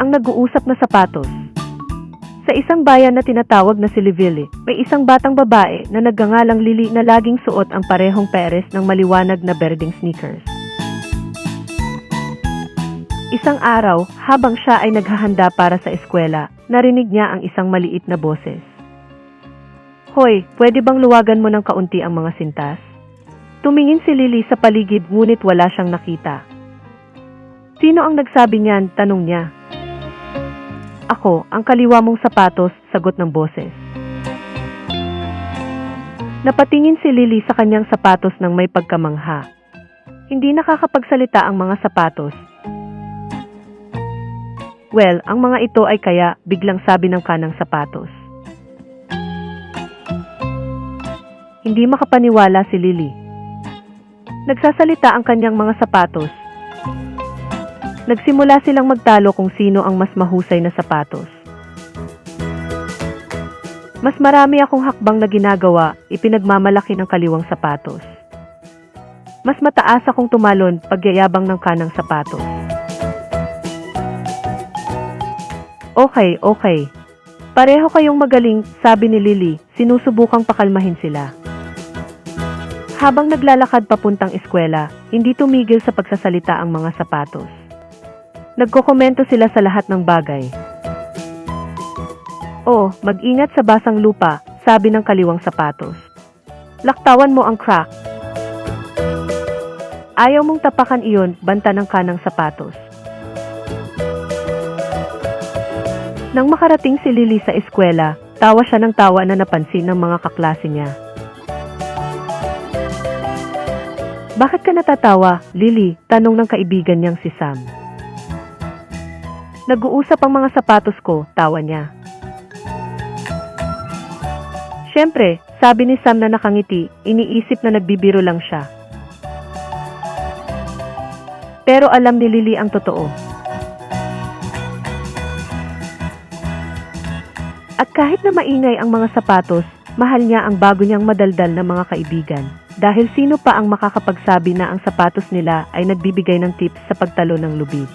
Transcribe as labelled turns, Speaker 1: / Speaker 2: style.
Speaker 1: ang nag-uusap na sapatos. Sa isang bayan na tinatawag na Silivili, may isang batang babae na nagngangalang Lily na laging suot ang parehong peres ng maliwanag na berding sneakers. Isang araw, habang siya ay naghahanda para sa eskwela, narinig niya ang isang maliit na boses. Hoy, pwede bang luwagan mo ng kaunti ang mga sintas? Tumingin si Lily sa paligid ngunit wala siyang nakita. Sino ang nagsabi niyan? Tanong niya. Ako, ang kaliwa mong sapatos, sagot ng boses. Napatingin si Lily sa kanyang sapatos ng may pagkamangha. Hindi nakakapagsalita ang mga sapatos. Well, ang mga ito ay kaya, biglang sabi ng kanang sapatos. Hindi makapaniwala si Lily. Nagsasalita ang kanyang mga sapatos. Nagsimula silang magtalo kung sino ang mas mahusay na sapatos. Mas marami akong hakbang na ginagawa, ipinagmamalaki ng kaliwang sapatos. Mas mataas akong tumalon pagyayabang ng kanang sapatos. Okay, okay. Pareho kayong magaling, sabi ni Lily, sinusubukang pakalmahin sila. Habang naglalakad papuntang eskwela, hindi tumigil sa pagsasalita ang mga sapatos. Nagkokomento sila sa lahat ng bagay. Oh, mag-ingat sa basang lupa, sabi ng kaliwang sapatos. Laktawan mo ang crack. Ayaw mong tapakan iyon, banta ng kanang sapatos. Nang makarating si Lily sa eskwela, tawa siya ng tawa na napansin ng mga kaklase niya. Bakit ka natatawa, Lily? Tanong ng kaibigan niyang si Sam. Nag-uusap ang mga sapatos ko, tawa niya. Siyempre, sabi ni Sam na nakangiti, iniisip na nagbibiro lang siya. Pero alam ni Lily ang totoo. At kahit na maingay ang mga sapatos, mahal niya ang bago niyang madaldal na mga kaibigan. Dahil sino pa ang makakapagsabi na ang sapatos nila ay nagbibigay ng tips sa pagtalo ng lubid.